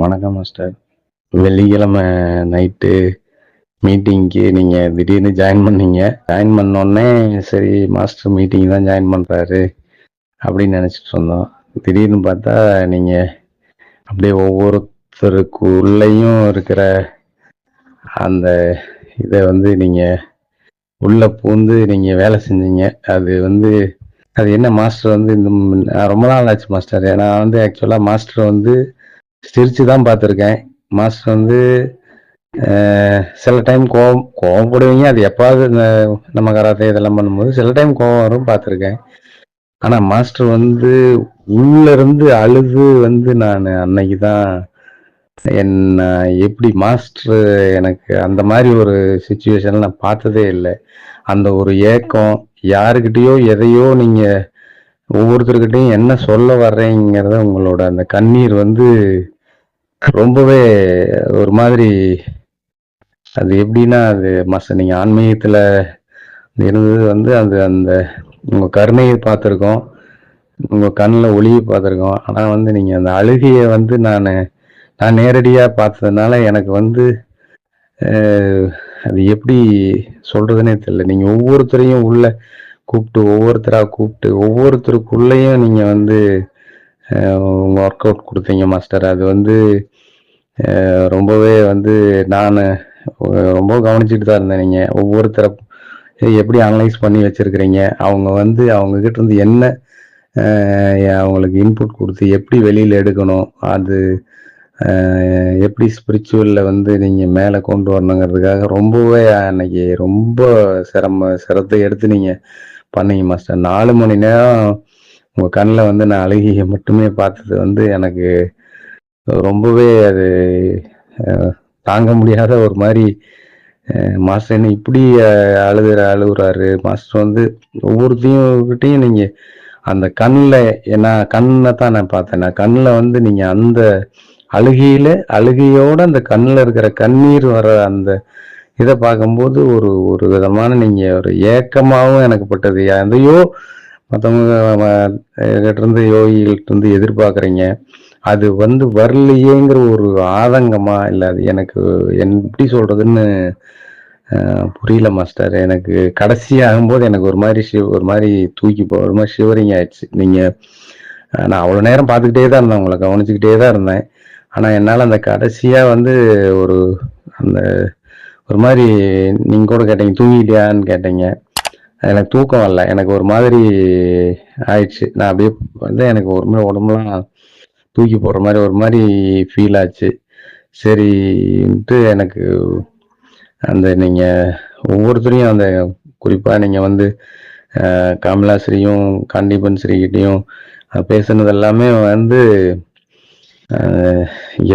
வணக்கம் மாஸ்டர் வெள்ளிக்கிழமை நைட்டு மீட்டிங்க்கு நீங்கள் திடீர்னு ஜாயின் பண்ணீங்க. ஜாயின் பண்ணோடனே சரி மாஸ்டர் மீட்டிங் தான் ஜாயின் பண்ணுறாரு அப்படின்னு நினச்சிட்டு இருந்தோம் திடீர்னு பார்த்தா நீங்கள் அப்படியே ஒவ்வொருத்தருக்குள்ளேயும் இருக்கிற அந்த இதை வந்து நீங்கள் உள்ளே பூந்து நீங்கள் வேலை செஞ்சீங்க. அது வந்து அது என்ன மாஸ்டர் வந்து இந்த ரொம்ப நாள் ஆச்சு மாஸ்டர் ஏன்னா வந்து ஆக்சுவலாக மாஸ்டர் வந்து சிரிச்சு தான் பார்த்துருக்கேன். மாஸ்டர் வந்து சில டைம் கோவம் கோவப்படுவீங்க அது எப்பாவது இந்த நம்ம கராத்தே இதெல்லாம் பண்ணும்போது சில டைம் கோவம் வரும் பார்த்துருக்கேன். ஆனால் மாஸ்டர் வந்து உள்ளேருந்து அழுது வந்து நான் அன்னைக்கு தான் என்ன எப்படி மாஸ்டர் எனக்கு அந்த மாதிரி ஒரு சுச்சுவேஷன் நான் பார்த்ததே இல்லை. அந்த ஒரு ஏக்கம் யாருக்கிட்டேயோ எதையோ நீங்கள் ஒவ்வொருத்தருக்கிட்டையும் என்ன சொல்ல வர்றீங்கிறத உங்களோட அந்த கண்ணீர் வந்து ரொம்பவே ஒரு மாதிரி அது எப்படின்னா அது மச நீங்க ஆன்மீகத்துல இருந்தது வந்து அது அந்த உங்க கருணையை பார்த்துருக்கோம். உங்க கண்ணில் ஒளியை பார்த்துருக்கோம். ஆனா வந்து நீங்க அந்த அழுகையை வந்து நான் நான் நேரடியா பார்த்ததுனால எனக்கு வந்து அது எப்படி சொல்றதுனே தெரியல. நீங்க ஒவ்வொருத்தரையும் உள்ள கூப்பிட்டு ஒவ்வொருத்தரா கூப்பிட்டு ஒவ்வொருத்தருக்குள்ளேயும் நீங்க வந்து உங்க ஒர்க் அவுட் கொடுத்தீங்க மாஸ்டர் அது வந்து ரொம்பவே வந்து நான் ரொம்ப கவனிச்சுட்டு தான் இருந்தேன் நீங்கள் ஒவ்வொருத்தரை எப்படி அனலைஸ் பண்ணி வச்சுருக்கிறீங்க? அவங்க வந்து அவங்கக்கிட்ட இருந்து என்ன அவங்களுக்கு இன்புட் கொடுத்து எப்படி வெளியில் எடுக்கணும்? அது எப்படி ஸ்பிரிச்சுவலில் வந்து நீங்கள் மேலே கொண்டு வரணுங்கிறதுக்காக ரொம்பவே அன்னைக்கு ரொம்ப சிரம சிரத்தை எடுத்து நீங்கள் பண்ணீங்க மாஸ்டர் நாலு மணி நேரம் உங்கள் கண்ணில் வந்து நான் அழுகிய மட்டுமே பார்த்தது வந்து எனக்கு ரொம்பவே அது தாங்க முடியாத ஒரு மாதிரி மாஸ்டர் என்ன இப்படி அஹ், அழுகுற அழுகுறாரு மாஸ்டர் வந்து ஒவ்வொருத்தையும் கிட்டையும் நீங்க அந்த கண்ணில் ஏன்னா கண்ணை தான் நான் பார்த்தேன். நான் கண்ணில் வந்து நீங்கள் அந்த அழுகையில அழுகையோட அந்த கண்ணில் இருக்கிற கண்ணீர் வர அந்த இதை பார்க்கும்போது ஒரு ஒரு விதமான நீங்கள் ஒரு ஏக்கமாகவும் எனக்கு பட்டது. எதையோ மற்றவங்க இருந்து யோகிகள்ட்ட இருந்து எதிர்பார்க்குறீங்க. அது வந்து வரலையேங்கிற ஒரு ஆதங்கமா இல்லை அது எனக்கு என் எப்படி சொல்றதுன்னு புரியல மாஸ்டர். எனக்கு கடைசி ஆகும்போது எனக்கு ஒரு மாதிரி ஷிவ் ஒரு மாதிரி தூக்கி போ ஒரு மாதிரி ஷிவரிங் ஆயிடுச்சு. நீங்கள் நான் அவ்வளோ நேரம் பார்த்துக்கிட்டே தான் இருந்தேன். உங்களை கவனிச்சுக்கிட்டே தான் இருந்தேன். ஆனால் என்னால் அந்த கடைசியாக வந்து ஒரு அந்த ஒரு மாதிரி நீங்கள் கூட கேட்டீங்க தூங்கிட்டியான்னு கேட்டீங்க. எனக்கு தூக்கம் வரல. எனக்கு ஒரு மாதிரி ஆயிடுச்சு. நான் அப்படியே வந்து எனக்கு ஒரு மாதிரி உடம்புலாம் தூக்கி போடுற மாதிரி ஒரு மாதிரி ஃபீல் ஆச்சு. சரின்ட்டு எனக்கு அந்த நீங்கள் ஒவ்வொருத்தரையும் அந்த குறிப்பாக நீங்கள் வந்து கமலாஸ்ரீயும் கண்டிப்பன் ஸ்ரீகிட்டையும் பேசுனது எல்லாமே வந்து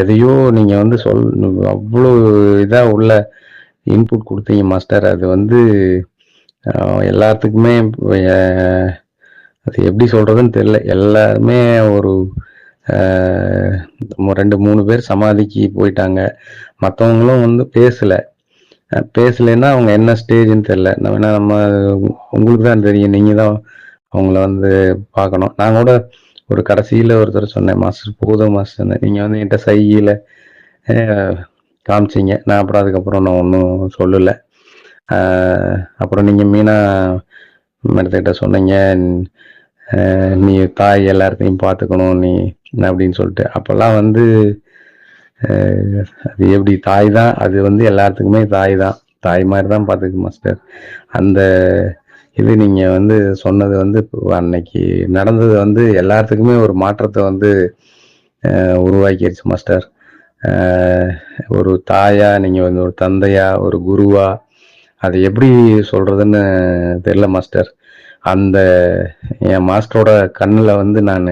எதையோ நீங்கள் வந்து சொல் அவ்வளோ இதாக உள்ள இன்புட் கொடுத்தீங்க மாஸ்டர் அது வந்து எல்லாத்துக்குமே அது எப்படி சொல்கிறதுன்னு தெரியல. எல்லாருமே ஒரு ரெண்டு மூணு பேர் சமாதிக்கு போயிட்டாங்க. மற்றவங்களும் வந்து பேசலை. பேசலைன்னா அவங்க என்ன ஸ்டேஜ்னு தெரில நம்ம என்ன நம்ம உங்களுக்கு தான் தெரியும். நீங்கள் தான் அவங்கள வந்து பார்க்கணும். நான் கூட ஒரு கடைசியில் ஒருத்தர் சொன்னேன் மாஸ்டர் போதும் மாஸ்டர் நீங்கள் வந்து என்கிட்ட சையில் காமிச்சிங்க காமிச்சீங்க. நான் அப்புறம் அதுக்கப்புறம் நான் ஒன்றும் சொல்லலை. அப்புறம் நீங்கள் மீனா மேடத்துக்கிட்ட சொன்னீங்க நீ தாய் எல்லாத்தையும் பார்த்துக்கணும். நீ அப்படின்னு சொல்லிட்டு. அப்போல்லாம் வந்து அது எப்படி தாய் தான். அது வந்து எல்லாத்துக்குமே தாய் தான். தாய் மாதிரி தான் பார்த்துக்கு மாஸ்டர். அந்த இது நீங்கள் வந்து சொன்னது வந்து இப்போ அன்னைக்கு நடந்தது வந்து எல்லாத்துக்குமே ஒரு மாற்றத்தை வந்து உருவாக்கிடுச்சு மாஸ்டர். ஒரு தாயா நீங்கள் வந்து ஒரு தந்தையா ஒரு குருவா அது எப்படி சொல்கிறதுன்னு தெரியல மாஸ்டர். அந்த என் மாஸ்டரோட கண்ணில் வந்து நான்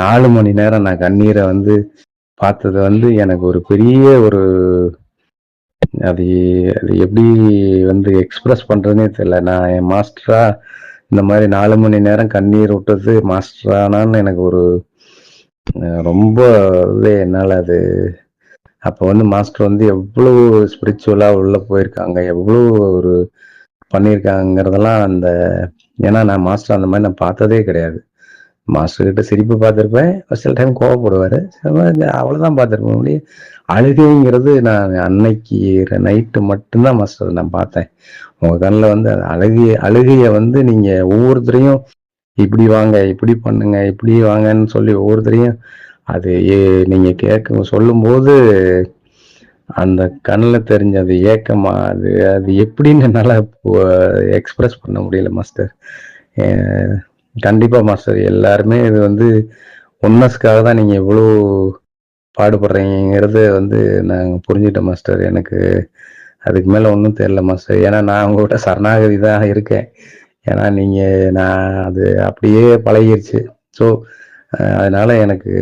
நாலு மணி நேரம் நான் கண்ணீரை வந்து பார்த்தது வந்து எனக்கு ஒரு பெரிய ஒரு அது அது எப்படி வந்து எக்ஸ்பிரஸ் பண்றதுனே தெரியல. நான் என் மாஸ்டரா இந்த மாதிரி நாலு மணி நேரம் கண்ணீர் விட்டது மாஸ்டரானான்னு எனக்கு ஒரு ரொம்ப இது என்னால் அது அப்போ வந்து மாஸ்டர் வந்து எவ்வளோ ஸ்பிரிச்சுவலாக உள்ளே போயிருக்காங்க எவ்வளோ ஒரு பண்ணியிருக்காங்கிறதெல்லாம் அந்த ஏன்னா நான் மாஸ்டர் அந்த மாதிரி நான் பார்த்ததே கிடையாது. மாஸ்டர் கிட்ட சிரிப்பு பார்த்துருப்பேன். சில டைம் கோவப்படுவார். அவ்வளோதான் பார்த்துருப்பேன். முடியும் அழுகைங்கிறது நான் அன்னைக்கு நைட்டு மட்டும்தான் மாஸ்டர் நான் பார்த்தேன். உங்கள் கண்ணில் வந்து அந்த அழுகைய அழுகையை வந்து நீங்கள் ஒவ்வொருத்தரையும் இப்படி வாங்க இப்படி பண்ணுங்க இப்படி வாங்கன்னு சொல்லி ஒவ்வொருத்தரையும் அது ஏ- நீங்க கேட்க சொல்லும்போது அந்த கண்ணில் தெரிஞ்ச அது ஏக்கமா அது அது எப்படின்னு என்னால் எக்ஸ்பிரஸ் பண்ண முடியல மாஸ்டர் கண்டிப்பாக கண்டிப்பா மாஸ்டர் எல்லாருமே இது வந்து ஒன்னஸ்க்காக தான் நீங்க இவ்வளோ பாடுபடுறீங்கிறத வந்து நான் புரிஞ்சுட்டேன் மாஸ்டர் எனக்கு அதுக்கு மேல ஒன்றும் தெரியல மாஸ்டர் ஏன்னா நான் உங்கள்கிட்ட சரணாகதி தான் இருக்கேன். ஏன்னா நீங்க நான் அது அப்படியே பழகிருச்சு. ஸோ அதனால எனக்கு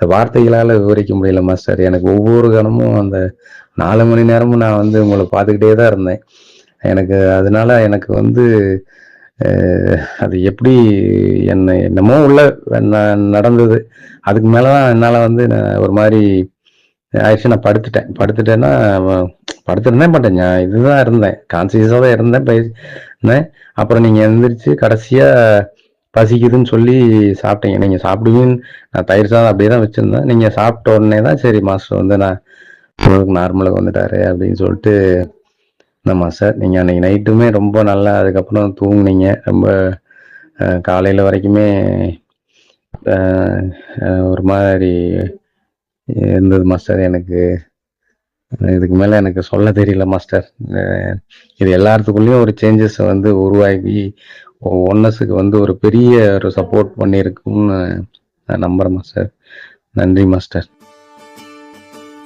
வார்த்தைகளால விவரிக்க முடியல மாஸ்டர் எனக்கு ஒவ்வொரு கணமும் அந்த நாலு மணி நேரமும் நான் வந்து உங்களை பார்த்துக்கிட்டே தான் இருந்தேன். எனக்கு அதனால எனக்கு வந்து அது எப்படி என்ன என்னமோ உள்ள ந- நடந்தது. அதுக்கு மேலதான் என்னால வந்து நான் ஒரு மாதிரி ஆயிடுச்சு. நான் படுத்துட்டேன். படுத்துட்டேன்னா படுத்துருந்தேன் பட்டேன் நான் இதுதான் இருந்தேன். கான்சியஸாக தான் இருந்தேன். பய- அப்புறம் நீங்க எழுந்திரிச்சு கடைசியா பசிக்குதுன்னு சொல்லி சாப்பிட்டீங்க. நீங்க சாப்பிடுவீங்கன்னு நான் தயிர் சாதம் அப்படியே தான் வச்சிருந்தேன். நீங்க சாப்பிட்ட உடனே தான் சரி மாஸ்டர் வந்து நான் உங்களுக்கு நார்மலுக்கு வந்துட்டாரு அப்படின்னு சொல்லிட்டு ஆமாம் சார். நீங்கள் அன்றைக்கி நைட்டுமே ரொம்ப நல்லா அதுக்கப்புறம் தூங்குனீங்க. ரொம்ப காலையில் வரைக்குமே ஒரு மாதிரி இருந்தது மாஸ்டர் எனக்கு. இதுக்கு மேலே எனக்கு சொல்ல தெரியல மாஸ்டர். இது எல்லாத்துக்குள்ளேயும் ஒரு சேஞ்சஸ் வந்து உருவாகி ஒன்னஸுக்கு வந்து ஒரு பெரிய ஒரு சப்போர்ட் பண்ணியிருக்கும்னு நான் நம்புகிறேன் மாஸ்டர். நன்றி மாஸ்டர்.